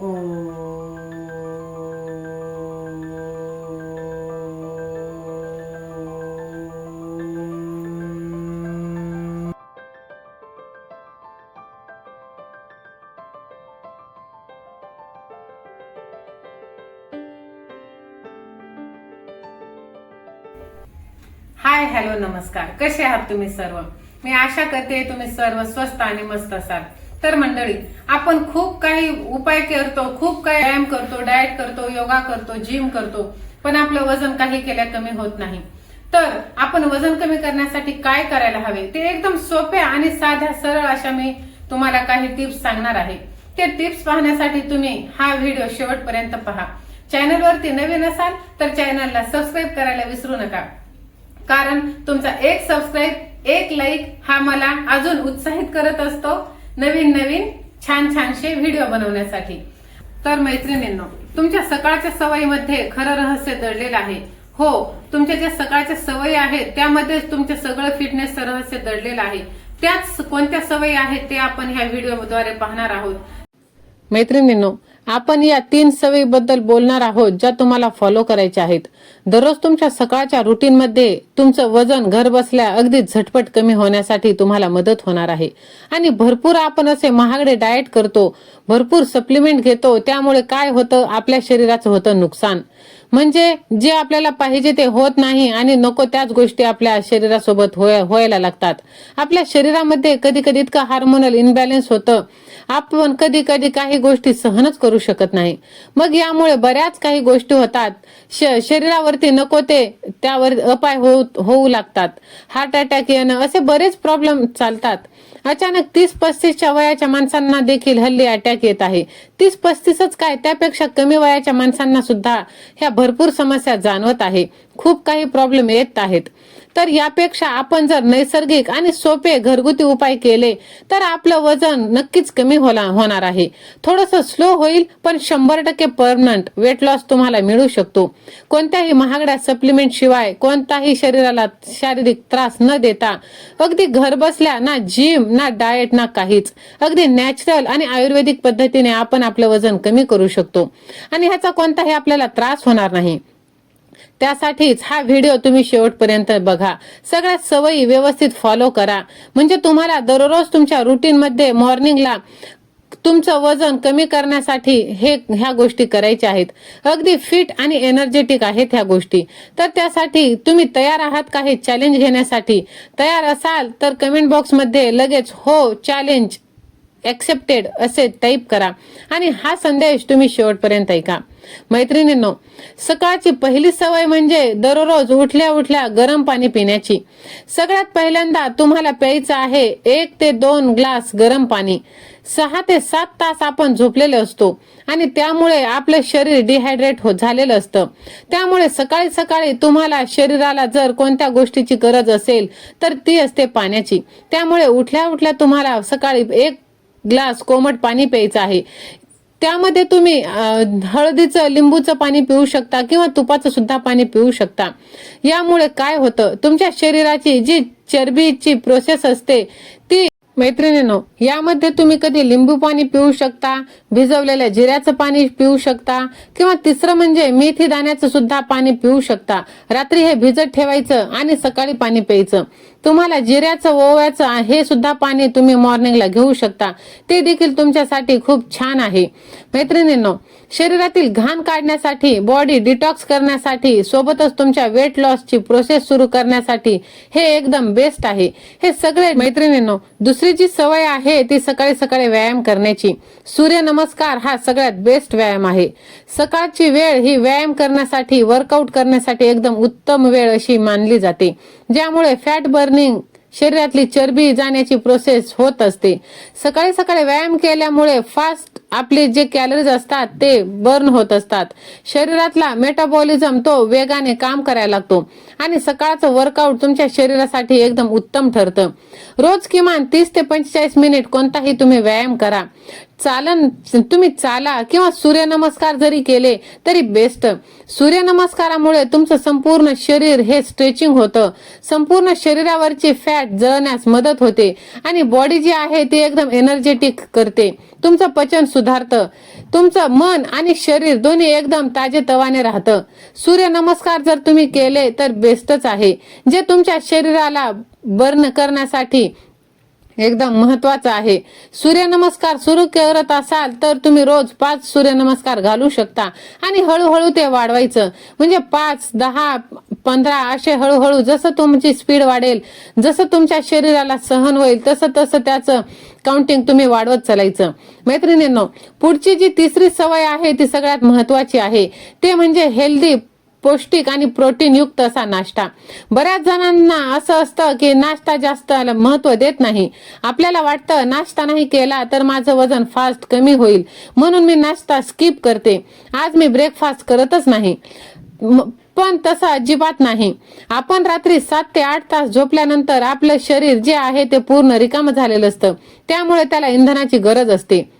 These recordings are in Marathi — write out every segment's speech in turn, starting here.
हाय हॅलो नमस्कार. कसे आहात तुम्ही सर्व? मी आशा करते तुम्ही सर्व स्वस्त आणि मस्त असाल. तर मंडळी आपण खूप काही उपाय करतो खूप काही व्यायाम करतो डाएट करतो योगा करतो जिम करतो पण आपलं वजन काही केल्या कमी होत नाही. तर आपण वजन कमी करण्यासाठी काय करायला हवे? ते एकदम सोप्या आणि साध्या सरळ अशा मी तुम्हाला काही टिप्स सांगणार आहे. ते टिप्स पाहण्यासाठी तुम्ही हा व्हिडिओ शेवटपर्यंत पहा. चॅनलवरती नवीन असाल तर चॅनलला सबस्क्राईब करायला विसरू नका. कारण तुमचा एक सबस्क्राईब एक लाईक हा मला अजून उत्साहित करत असतो. नवीन नवीन छान छानशे व्हिडिओ बनवण्यासाठी. तर मैत्रिणींनो तुमच्या सकाळच्या सवयीमध्ये खरं रहस्य दडलेलं आहे. हो तुमच्या ज्या सकाळच्या सवयी आहेत त्यामध्येच तुमचं सगळं फिटनेस रहस्य दडलेलं आहे. त्याच कोणत्या सवयी आहेत ते आपण ह्या व्हिडिओद्वारे पाहणार आहोत. मैत्रिणींनो आपण या तीन सवयीबद्दल बोलणार आहोत ज्या तुम्हाला फॉलो करायच्या आहेत. दररोज तुमच्या सकाळच्या रुटीन मध्ये तुमचं वजन घर बसल्या अगदी झटपट कमी होण्यासाठी तुम्हाला मदत होणार आहे. आणि भरपूर आपण असे महागडे डाएट करतो भरपूर सप्लिमेंट घेतो त्यामुळे काय होतं? आपल्या शरीराचं होतं नुकसान. म्हणजे जे आपल्याला पाहिजे ते होत नाही आणि नको त्याच गोष्टी आपल्या शरीरासोबत होय- व्हायला लागतात. आपल्या शरीरामध्ये कधी कधी इतकं हार्मोनल इनबॅलन्स होतं. आपण कधी कधी काही गोष्टी सहनच करू शकत नाही. मग यामुळे बऱ्याच काही गोष्टी होतात. श- शरीरावरती नको ते त्यावर अपाय होऊ होऊ लागतात. हार्ट अटॅक येणं असे बरेच प्रॉब्लेम चालतात. अचानक तीस पस्तीसच्या वयाच्या माणसांना देखील हल्ली अटॅक येत आहे. तीस पस्तीसच काय? त्यापेक्षा कमी वयाच्या माणसांना सुद्धा ह्या भरपूर समस्या जाणवत आहे. खूप काही प्रॉब्लेम येत आहेत. तर यापेक्षा आपण जर नैसर्गिक आणि सोपे घरगुती उपाय केले तर आपलं वजन नक्कीच कमी होला होणार आहे. थोडंसं स्लो होईल पण शंभर टक्के परमनंट वेट लॉस तुम्हाला मिळू शकतो. कोणत्याही महागड्या सप्लिमेंट शिवाय कोणताही शरीराला शारीरिक त्रास न देता अगदी घर बसल्या ना जिम ना डाएट ना काहीच अगदी नॅचरल आणि आयुर्वेदिक पद्धतीने आपण आपलं वजन कमी करू शकतो. आणि ह्याचा कोणताही आपल्याला त्रास होणार नाही. त्यासाठीच हा व्हिडिओ तुम्ही शेवटपर्यंत बघा. सगळ्या सवयी व्यवस्थित फॉलो करा. म्हणजे तुम्हाला दररोज तुमच्या रुटीनमध्ये मॉर्निंगला तुमचं वजन कमी करण्यासाठी हे ह्या गोष्टी करायच्या आहेत. अगदी फिट आणि एनर्जेटिक आहेत ह्या गोष्टी. तर त्यासाठी तुम्ही तयार आहात का हे चॅलेंज घेण्यासाठी? तयार असाल तर कमेंट बॉक्समध्ये लगेच हो चॅलेंज ॲक्सेप्टेड असे टाईप करा. आणि हा संदेश तुम्ही शेवटपर्यंत ऐका. मैत्रिणींनो सकाळची पहिली सवय म्हणजे दररोज उठल्या उठल्या गरम पाणी पिण्याची. सगळ्यात पहिल्यांदा तुम्हाला प्यायचं आहे एक ते दोन ग्लास गरम पाणी. सहा ते सात तास आपण झोपलेले असतो आणि त्यामुळे आपलं शरीर डिहायड्रेट हो झालेलं असतं. त्यामुळे सकाळी सकाळी तुम्हाला शरीराला जर कोणत्या गोष्टीची गरज असेल तर ती असते पाण्याची. त्यामुळे उठल्या उठल्या तुम्हाला सकाळी एक ग्लास कोमट पाणी प्यायचं आहे. त्यामध्ये तुम्ही हळदीचं लिंबूचं पाणी पिऊ शकता किंवा तुपाचं सुद्धा पाणी पिऊ शकता. यामुळे काय होतं तुमच्या शरीराची जी चरबीची प्रोसेस असते ती मैत्रिणीनो यामध्ये तुम्ही कधी लिंबू पाणी पिऊ शकता भिजवलेल्या जिऱ्याचं पाणी पिऊ शकता किंवा तिसरं म्हणजे मेथी दाण्याचं सुद्धा पाणी पिऊ शकता. रात्री हे भिजत ठेवायचं आणि सकाळी पाणी प्यायचं. तुम्हाला जिऱ्याचं ओव्याचं हे सुद्धा पाणी तुम्ही मॉर्निंगला घेऊ शकता. ते देखील तुमच्यासाठी खूप छान आहे. मैत्रिणींनो शरीरातील घाण काढण्यासाठी बॉडी डिटॉक्स करण्यासाठी सोबतच तुमच्या वेट लॉसची प्रोसेस सुरू करण्यासाठी हे एकदम बेस्ट आहे. हे सगळे मैत्रिणींनो दुसरी जी सवय आहे ती सकाळी सकाळी व्यायाम करण्याची. सूर्यनमस्कार हा सगळ्यात बेस्ट व्यायाम आहे. सकाळची वेळ ही व्यायाम करण्यासाठी वर्कआउट करण्यासाठी एकदम उत्तम वेळ अशी मानली जाते. ज्यामुळे फॅट बर्निंग शरीरातली चरबी जाण्याची प्रोसेस होत असते. सकाळी सकाळी व्यायाम केल्यामुळे फास्ट आपले जे कॅलरीज असतात ते बर्न होत असतात. शरीरातला मेटाबॉलिझम तो वेगाने काम करायला लागतो. आणि सकाळचं वर्कआउट तुमच्या शरीरासाठी एकदम उत्तम ठरतं. रोज किमान तीस ते पंचेचाळीस मिनिट कोणताही तुम्ही व्यायाम करा. चालन तुम्ही चाला किंवा सूर्यनमस्कार जरी केले तरी बेस्ट सूर्यनमस्कारामुळे तुमचं संपूर्ण शरीर हे स्ट्रेचिंग होतं. संपूर्ण शरीरावरची फॅट जळण्यास मदत होते. आणि बॉडी जी आहे ती एकदम एनर्जेटिक करते. तुमचं पचन सुधारतं. तुमचं मन आणि शरीर दोन्ही एकदम ताजे तवाने राहतं सूर्यनमस्कार जर तुम्ही केले तर बेस्टच आहे. जे तुमच्या शरीराला बर्न करण्यासाठी एकदम महत्वाचं आहे. सूर्यनमस्कार सुरू करत असाल तर तुम्ही रोज पाच सूर्यनमस्कार घालू शकता. आणि हळूहळू ते वाढवायचं. म्हणजे पाच दहा पंधरा असे हळूहळू जसं तुमची स्पीड वाढेल जसं तुमच्या शरीराला सहन होईल तसं तसं त्याचं काउंटिंग तुम्ही वाढवत चालायचं. मैत्रिणींनो पुढची जी तिसरी सवय आहे ती सगळ्यात महत्वाची आहे. ते म्हणजे हेल्दी पौष्टिक आणि प्रोटीन युक्त असा नाश्ता. बऱ्याच जणांना असं असतं की नाश्ता जास्त महत्त्व देत नाही. आपल्याला वाटतं नाश्ता नाही केला तर माझं वजन फास्ट कमी होईल. म्हणून मी नाश्ता स्किप करते. आज मी ब्रेकफास्ट करतच नाही. पण तसं अजिबात नाही. आपण रात्री सात ते आठ तास झोपल्यानंतर आपलं शरीर जे आहे ते पूर्ण रिकामं झालेलं असतं. त्यामुळे त्याला इंधनाची गरज असते.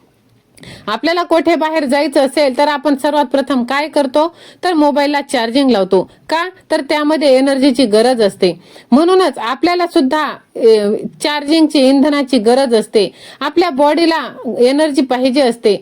आपल्याला कोठे बाहेर जायचं असेल तर आपण सर्वात प्रथम काय करतो? तर मोबाईलला चार्जिंग लावतो. का? तर त्यामध्ये एनर्जीची गरज असते. म्हणूनच आपल्याला सुद्धा चार्जिंगची इंधनाची गरज असते. आपल्या बॉडीला एनर्जी पाहिजे असते.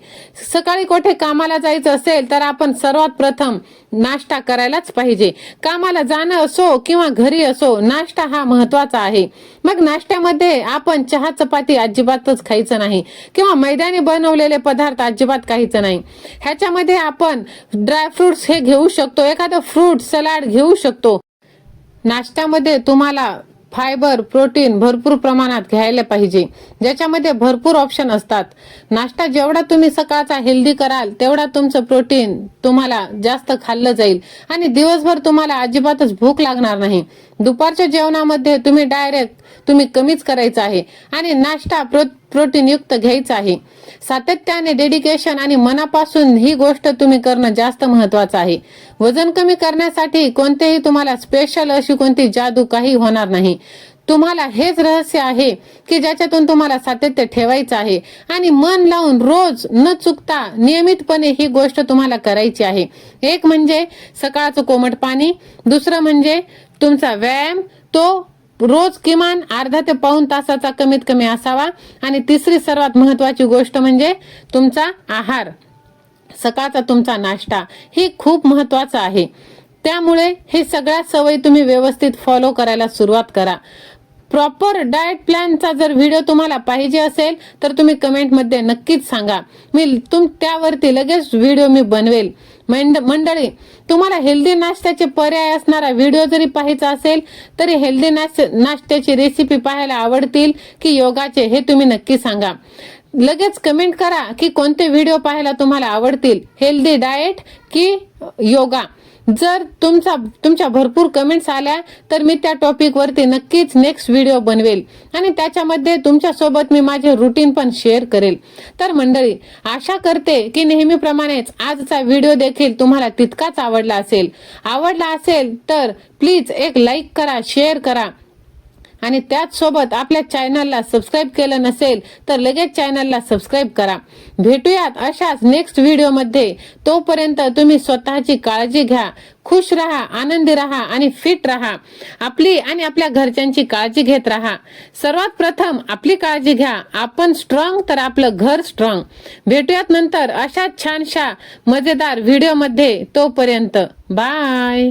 सकाळी कोठे कामाला जायचं असेल तर आपण सर्वात प्रथम नाश्ता करायलाच पाहिजे. कामाला जाणं असो किंवा घरी असो नाश्ता हा महत्त्वाचा आहे. मग नाश्त्यामध्ये आपण चहा चपाती अजिबातच खायचं नाही. किंवा मैदानी बनवलेले पदार्थ अजिबात काहीच नाही. ह्याच्यामध्ये आपण ड्रायफ्रुट्स हे घेऊ शकतो एखादं फ्रूट सलाड घेऊ शकतो. नाश्त्यामध्ये तुम्हाला फायबर प्रोटीन भरपूर प्रमाणात घ्यायला पाहिजे. ज्याच्यामध्ये भरपूर ऑप्शन असतात. नाश्ता जेवढा तुम्ही सकाळचा हेल्दी कराल तेवढा तुमचं प्रोटीन तुम्हाला जास्त खाल्लं जाईल. आणि दिवसभर तुम्हाला अजिबातच भूक लागणार नाही. दुपारच्या जेवणामध्ये तुम्ही डायरेक्ट तुम्ही कमीच करायचं आहे. आणि नाश्ता प्रो प्रोटीन युक्त घ्यायचा आहे. सातत्याने डेडिकेशन आणि मनापासून ही गोष्ट तुम्ही करणं जास्त महत्वाचं आहे. वजन कमी करण्यासाठी कोणतेही तुम्हाला स्पेशल अशी कोणती जादू काही होणार नाही. तुम्हाला हेच रहस्य आहे की ज्याच्यातून तुम्हाला सातत्य ठेवायचं आहे. आणि मन लावून रोज न चुकता नियमितपणे ही गोष्ट तुम्हाला करायची आहे. एक म्हणजे सकाळचं कोमट पाणी दुसरं म्हणजे तुमचा व्यायाम तो रोज किमान अर्धा ते पाऊन तासाचा कमीत कमी असावा. आणि तिसरी सर्वात महत्वाची गोष्ट म्हणजे तुमचा आहार. सकाळचा तुमचा नाश्ता ही खूप महत्वाचं आहे. त्यामुळे हे सगळ्या सवयी तुम्ही व्यवस्थित फॉलो करायला सुरुवात करा. प्रॉपर डाएट प्लॅनचा जर व्हिडिओ तुम्हाला पाहिजे असेल तर तुम्ही कमेंटमध्ये नक्कीच सांगा. मी तुम त्यावरती लगेच व्हिडिओ मी बनवेल. मंड मंडळी तुम्हाला हेल्दी नाश्त्याचे पर्याय असणारा व्हिडिओ जरी पाहायचा असेल तरी हेल्दी नाश्त्याची रेसिपी पाहायला आवडतील की योगाचे हे तुम्ही नक्की सांगा. लगेच कमेंट करा की कोणते व्हिडिओ पाहायला तुम्हाला आवडतील. हेल्दी डाएट की योगा? जर तुमचा तुमच्या भरपूर कमेंट्स आल्या तर मी त्या टॉपिकवरती नक्कीच नेक्स्ट व्हिडिओ बनवेल. आणि त्याच्यामध्ये तुमच्यासोबत मी माझे रुटीन पण शेअर करेल. तर मंडळी आशा करते की नेहमीप्रमाणेच आजचा व्हिडिओ देखील तुम्हाला तितकाच आवडला असेल. आवडला असेल तर प्लीज एक लाईक करा शेअर करा. आणि त्याचसोबत आपल्या चॅनलला सबस्क्राईब केलं नसेल तर लगेच चॅनलला सबस्क्राईब करा. भेटूयात अशाच नेक्स्ट व्हिडिओमध्ये तोपर्यंत तुम्ही स्वतःची काळजी घ्या. खुश राहा आनंदी राहा आणि फिट राहा. आपली आणि आपल्या घरच्यांची काळजी घेत राहा. सर्वात प्रथम आपली काळजी घ्या. आपण स्ट्रॉंग तर आपलं घर स्ट्रॉंग भेटूयात नंतर अशाच छानशा मजेदार व्हिडिओमध्ये तोपर्यंत बाय